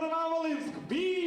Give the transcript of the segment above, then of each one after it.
Нововолинск, B-Boys!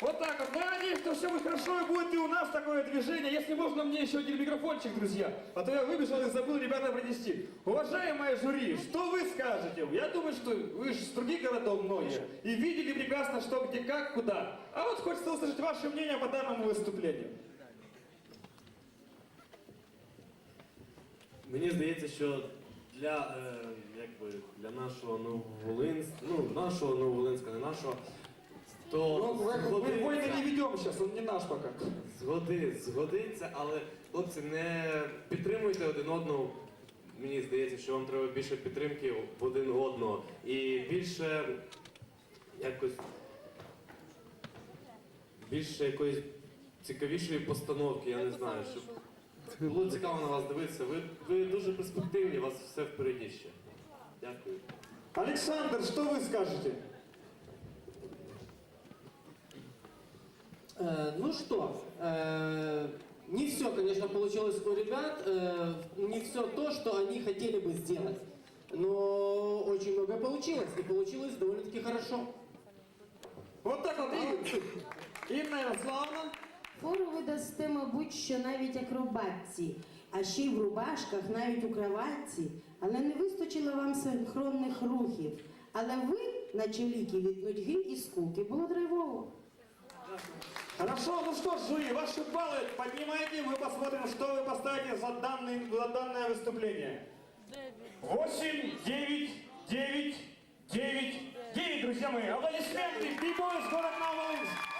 Вот так вот. Ну, Я надеюсь, что все будет хорошо и будет и у нас такое движение. Если можно, мне еще один микрофончик, друзья. А то я выбежал и забыл ребята принести. Уважаемое жюри, что вы скажете? Я думаю, что вы же с других городов многие. И видели прекрасно, что где, как, куда. А вот хочется услышать ваше мнение по данному выступлению. Мені здається, що для, е, якби, для нашого Нововолинська, ну, нашого Нововолинська, не нашого, то Ну, мы, мы згодиться- войны не ведем сейчас, он не наш пока. Згоди, згодиться, але хлопці, не підтримуйте один одного. Мені здається, що вам треба більше підтримки в один одного і більше якось більше якоїсь цікавішої постановки, я не знаю, щоб було цікаво на вас дивитися. Ви, ви дуже перспективні, у вас все впереді ще. Дякую. Александр, что вы скажете? ну что, э, не все, конечно, получилось у ребят, э, не все то, что они хотели бы сделать. Но очень многое получилось, и получилось довольно-таки хорошо. Вот так вот, и Инна Ярославна. Фору ви дасте, мабуть, що навіть акробатці, а ще й в рубашках, навіть у кроватці. Але не вистачило вам синхронних рухів. Але ви, наче ліки від нудьги і скуки, було драйвово. Хорошо, ну что ж, жюри, ваши баллы поднимайте, мы посмотрим, что вы поставите за, данный, за данное выступление. Восемь, девять, девять, девять, девять, друзья мои. Аплодисменты, B-Boys, город Нововолынск.